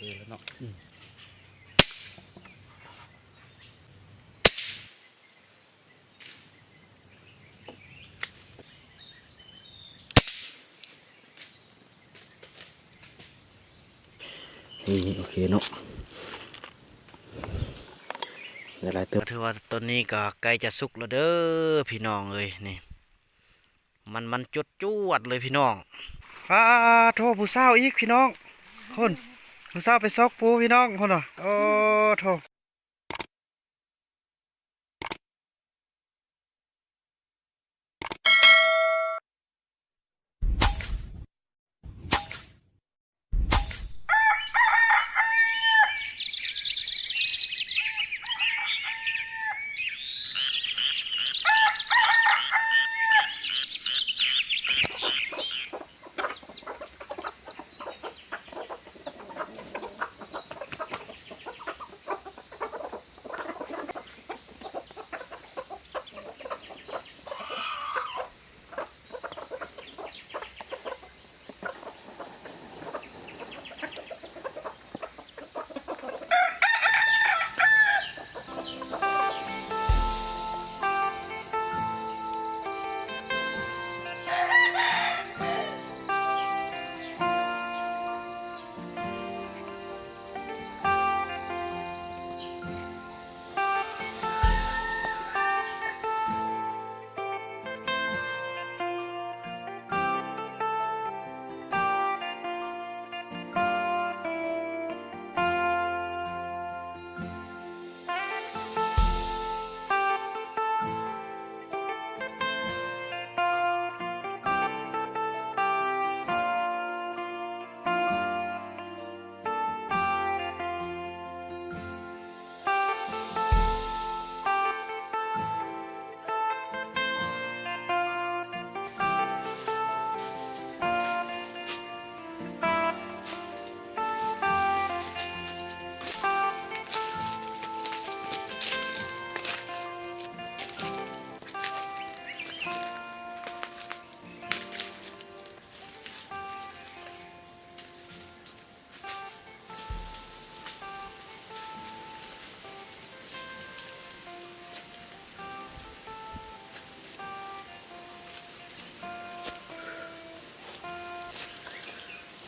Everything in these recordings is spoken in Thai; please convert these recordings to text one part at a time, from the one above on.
แล้วเนาะนี่โอเคเนาะหลายๆเติบถือว่าต้นนี้ก็ใกล้จะสุกแล้วเด้อพี่น้องเอ้ยนี่ มันมันจุดจวดเลยพี่น้องอ้าโทษผู้สาวอีกพี่น้องคน ผู้สาวไปซอกปูพี่น้องคนอะโอ้โถ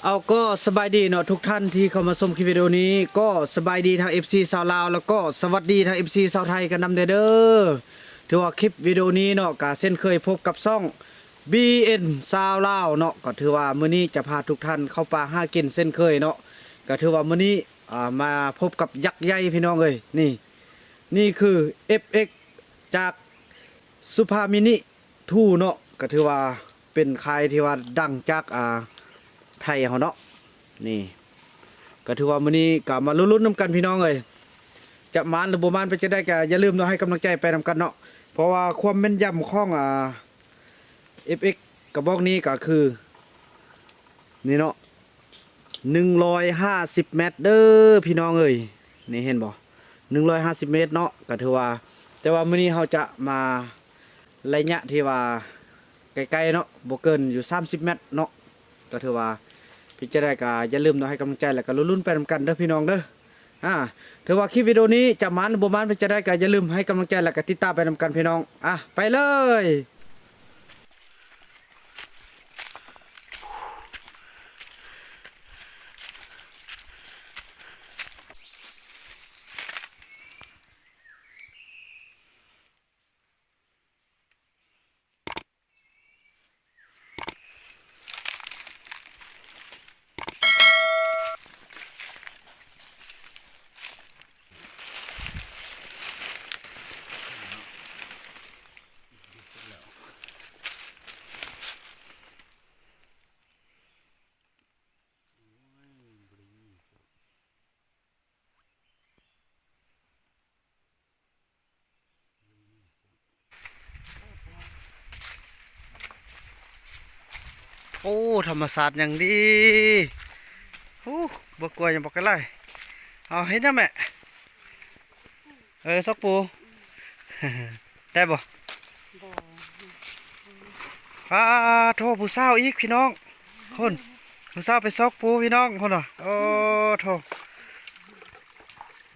เอาก็สบายดีเนาะทุกท่านที่เข้ามาชมคลิปวิดีโอนี้ก็สบายดีทาง FC ชาวลาวแล้วก็สวัสดีทาง FC ชาวไทยกันนำเด้อเด้อถือว่าคลิปวิดีโอนี้เนาะก็เส้นเคยพบกับซ่อง BN ชาวลาวเนาะก็ถือว่ามื้อนี้จะพาทุกท่านเข้าป่าหากินเส้นเคยเนาะก็ถือว่ามื้อนี้อ่ามาพบกับยักษ์ใหญ่พี่น้องเอ้ยนี่ นี่คือ FX จากสุภามินิทูเนาะก็ถือว่าเป็นใค่ายที่ว่าดังจากอ่า ไทยเขาเนาะนี่ ก็ถือว่ามื้อนี้ก็มาลุ้นๆน้ำกันพี่น้องเอ้ยจะมานหรือบ่มานไปจะได้ก็อย่าลืมเนาะให้กำลังใจไปนำกันเนาะเพราะว่าความแม่นยำของอ่า FX กระบอกนี้ก็คือ นี่เนาะ150เมตรเด้อพี่น้องเอ้ยนี่เห็นบ่150เมตรเนาะก็ถือว่า แต่ว่ามื้อนี้เราจะมาระยะที่ว่าไกลๆเนาะบ่เกินอยู่30เมตรเนาะก็ถือว่า พี่จะได้ก็อย่าลืมเนาะให้กำลังใจแล้วก็ลุ้นๆไปนำกันเด้อพี่น้องเด้ออ่าถือว่าคลิปวิดีโอนี้จะมันบ่มันพี่จะได้ก็อย่าลืมให้กำลังใจแล้วก็ติดตามไปนำกันพี่น้องอะไปเลย โอ้ธรรมศาสตร์อย่างดีโอ้บ่กลัวยังบอกกันเลยเอาเห็นนะแม่เออซอกปู ได้บ่อ้าโทษผู้สาวอีกพี่น้องคนผู้สาวไปซอกปูพี่น้องคนน่ะโอ้โถ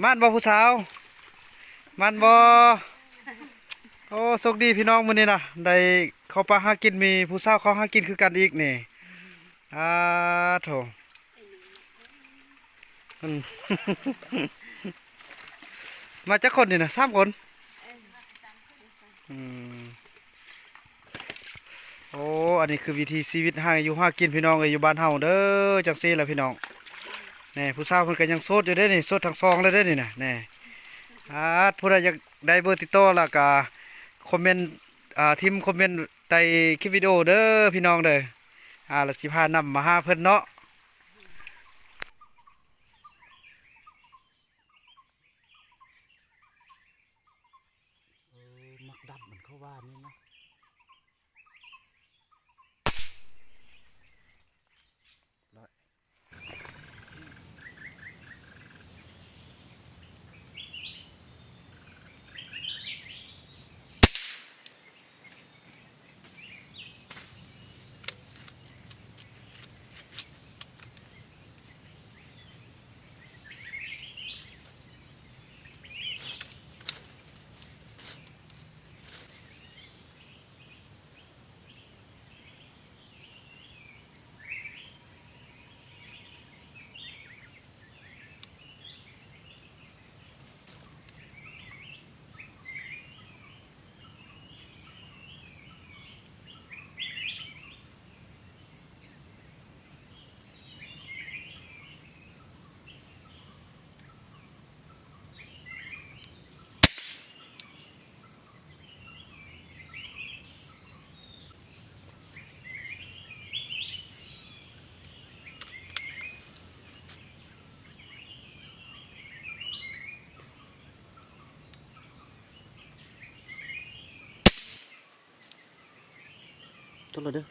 มานบ่ผู้สาวมานบ่ โอ้โชคดีพี่น้องมื้อนี้นะได้เข้าปลาหากินมีผู้สาวเขาหากินคือกันอีกนี่อ่าโถมาจักคนนี่นะสามคนอืมโอ้ อันนี้คือวิธีชีวิตหาอยู่หากินพี่น้องเอ้ยอยู่บ้านเฮาเด้อจังซี่แหละพี่น้องแน่ผู้สาวเพิ่นก็ยังโสดอยู่เด้นี่โสดทั้งสองเลยเด้นี่น่ะแน่อาผู้ใดอยากได้เบอร์ติดต่อล้วก็ คอมเมนต์อ่าทิมคอมเมนต์ในคลิปวิดีโอเด้อพี่น้องเด้ออ่าแล้วสิพานำมาหาเพิ่นเนาะ จดเลยเด้อ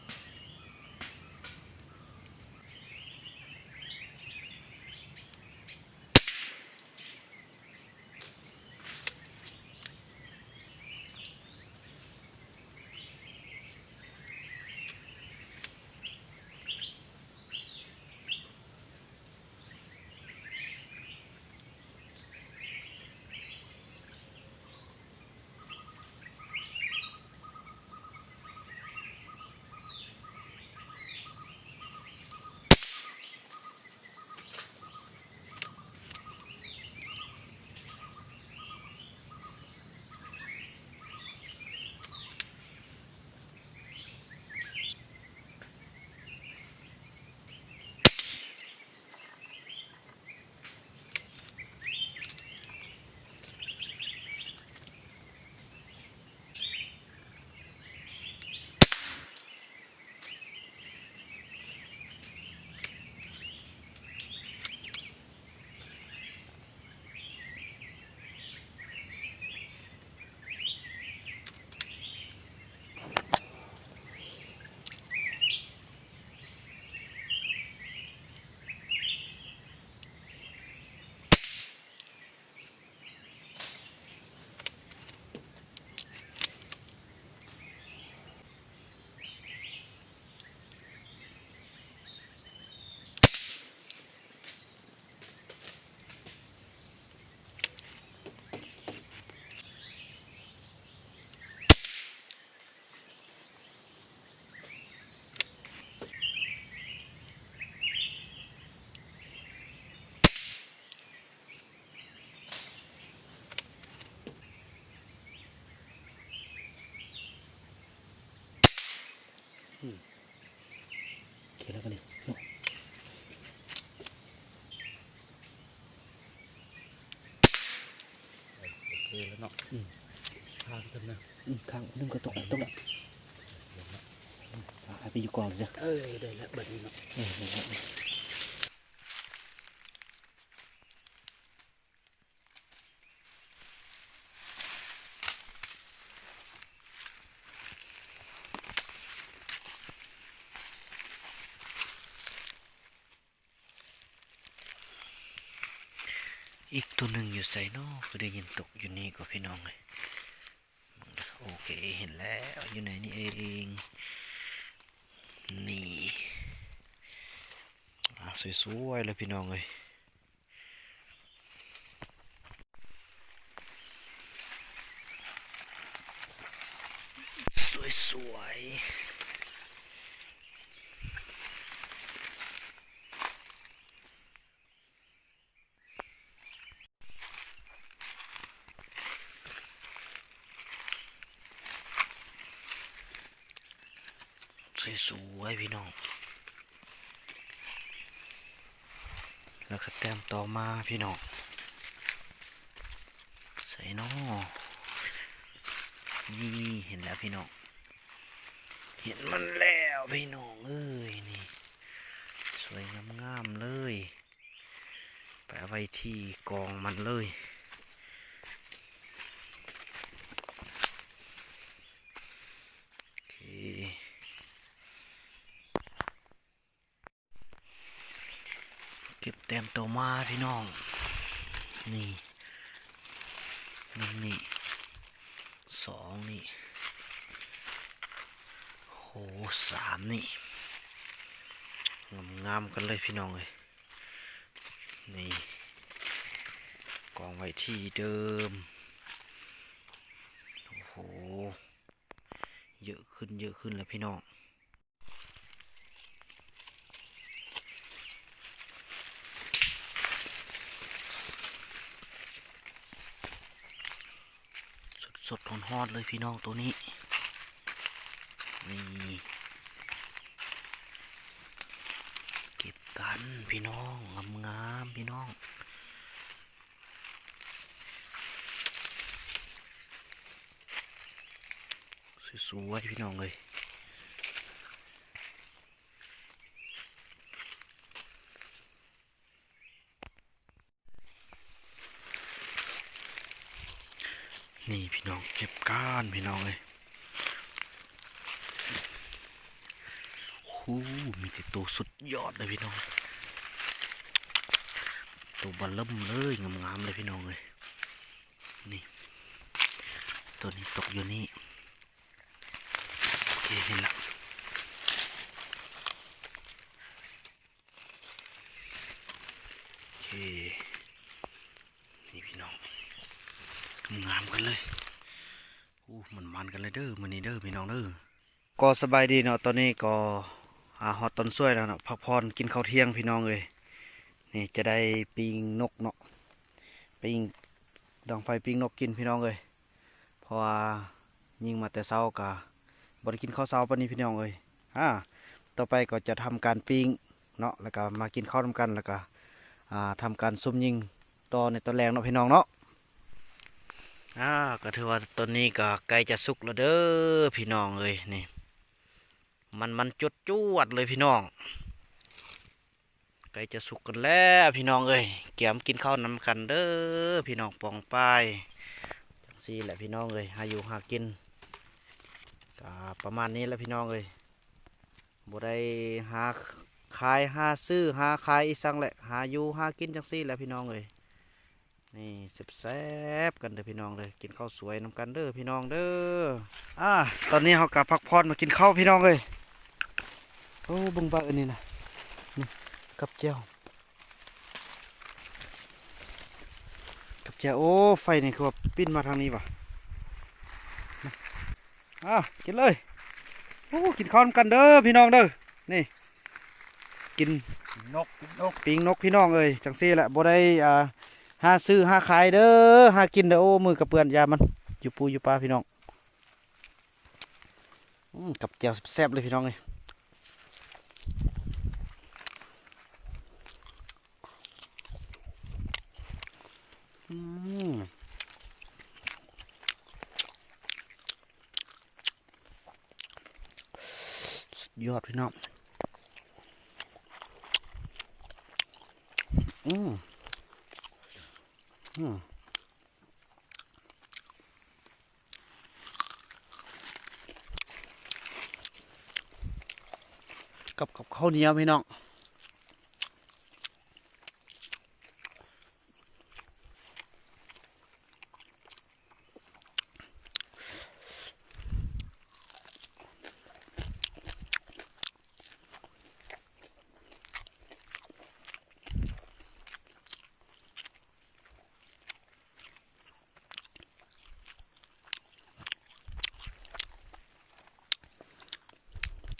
แล้วเนาะอืมข้างกันนะอืมข้างนึงก็ตกตกอะให้ไปอยู่ก่อนเลยจ้ะเออได้แล้วบัดนี้เนาะ อีกตัวหนึ่งอยู่ใส่นอกคือได้ยินตกอยู่นี่ก็พี่น้องเลยโอเคเห็นแล้วอยู่ไหนนี่เองนี่สวยๆเลยพี่น้องเลยสวยๆ สวยๆพี่น้อง แล้วก็แต้มต่อมาพี่น้อง ใส่น้อนี่เห็นแล้วพี่น้อง เห็นมันแล้วพี่น้องเอ้ยนี่ สวยงามๆเลย ไปเอาไว้ที่กองมันเลย โอเค เก็บแต้มโตวมาพี่น้อง นี่หนึ่งนี่สองนี่โหสามนี่ งามงามๆกันเลยพี่น้องเลยนี่กองไว้ที่เดิม โอ้โห เยอะขึ้นเยอะขึ้นแล้วพี่น้อง ส ดสดๆร้อดเลยพี่น้องตัวนี้ นี่ เก็บกันพี่น้องงามๆพี่น้อง สวยๆพี่น้องเลย นี่พี่น้องเก็บก้านพี่น้องเลยหูมีแต่ตัวสุดยอดเลยพี่น้อง ตัวบอลเริ่มเลยงามๆเลยพี่น้องเลยนี่ ตัวนี้ตกอยู่นี่ โอเคเห็นละโอเคนี่พี่น้อง งามกันเลยอู้มันมันกันเลยเด้อมันนี่เด้อพี่น้องเด้อก็สบายดีเนาะตอนนี้ก็อาฮอตตอนช่วยแล้วเนาะพักผ่อนกินข้าวเที่ยงพี่น้องเลยนี่จะได้ปิ้งนกเนาะปิ้งดองไฟปิ้งนกกินพี่น้องเลยเพราะว่ายิงมาแต่เช้ากะบริกินข้าวเช้าปนี้พี่น้องเอ้ยอ่าต่อไปก็จะทำการปิ้งเนาะแล้วก็มากินข้าวนำกันแล้วก็อ่าทำการซุ่มยิงต่อในตอนแรงเนาะพี่น้องเนาะ อ่าก็ถือว่าตอนนี้ก็ใกล้จะสุกแล้วเด้อพี่น้องเอ้ยนี่ มันมันจุดจวดเลยพี่น้องใกล้จะสุกกันแล้วพี่น้องเอ้ยเกี่ยมกินข้าวนำกันเด้อพี่น้องปองปายจังซี่แหละพี่น้องเอ้ยหาอยู่หากินก็ประมาณนี้แหล้วพี่น้องเอ้ยบ่ได้หาขายหาซื้อหาขายอีสังแหละหาอยู่หากินจังซี่แหละพี่น้องเอ้ย นี่แซ่บๆกันเด้อพี่น้องเลยกินข้าวสวยนำกันเด้อพี่น้องเด้ออ่าตอนนี้เฮากลับพักผ่อนมากินข้าวพี่น้องเอ้ยโอ้เบึงบักอันนี้นะนี่กับแจ่วกับแจ่วโอ้ไฟนี่คือว่าปิ้นมาทางนี้ว่ะอะกินเลยโอ้กินข้าวนำกันเด้อพี่น้องเด้อนี่ กินนกนกปิงนกพี่น้องเอ้ยจังซี่แหละบ่ได้อ่า หาซื้อหาขายเด้อหากินเด้อโอ้มือกับเปื้อนยามันอยู่ปูอยู่ปลาพี่น้องกับแจ่วแซ่บเลยพี่น้องเอ้ยยอดพี่น้องอืม กับกับข้าวเหนียวพี่น้อง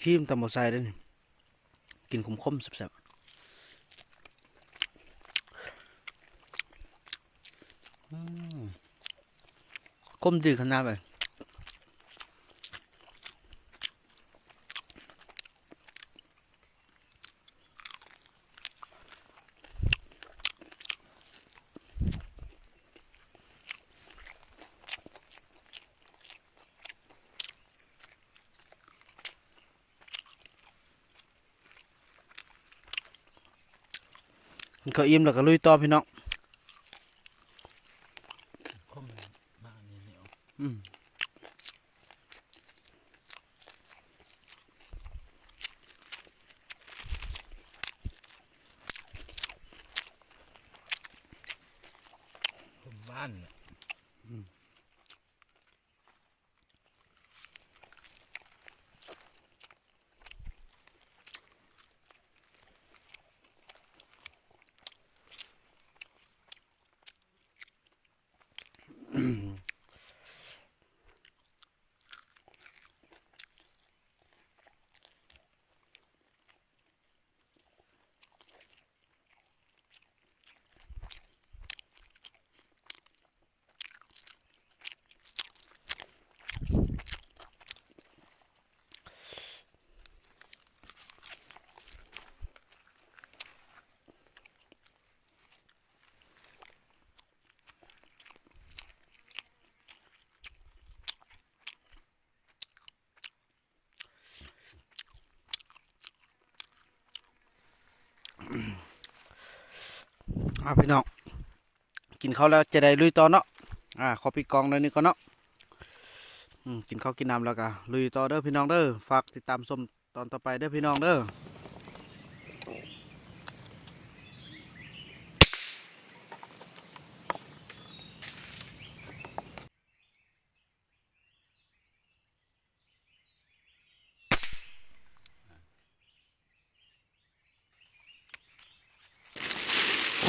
ทีมตำบ่ใส่ได้วยกินคมๆแซ่บๆคมดีขนาดเลย เขาอิ่มแล้วก็ลุยต่อพี่น้องคมมานเนี่ย อะอ่าพี่น้องกินข้าวแล้วจะได้ลุยต่อเนาะอ่าขอปิดกองหน่อยนึงก่อนเนาะกินข้าวกินน้ำแล้วก็ลุยต่อเด้อพี่น้องเด้อฝากติดตามชมตอนต่อไปเด้อพี่น้องเด้อ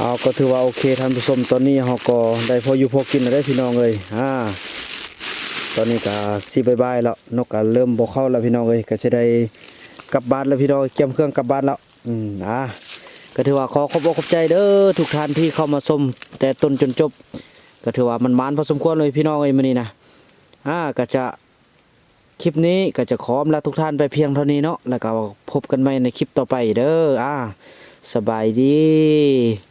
เอาก็ถือว่าโอเคท่านผู้ชมตอนนี้เราก็ได้พออยู่พอกินได้พี่น้องเลยอ่าตอนนี้ก็สิบายบายแล้วนกก็เริ่มบ่เข้าแล้วพี่น้องเลยก็จะได้กลับบ้านแล้วพี่น้องเตรียมเครื่องกลับบ้านแล้วอืมอ่าก็ถือว่าขอขอบอกขอบใจเด้อทุกท่านที่เข้ามาชมแต่ต้นจนจบ ก็ถือว่ามันมานพอสมควรเลยพี่น้องเอ้ยมื้อนี้นะอ่าก็จะคลิปนี้ก็จะขออำลาทุกท่านไปเพียงเท่านี้เนาะแล้วก็พบกันใหม่ในคลิปต่อไปเด้ออ่าสบายดี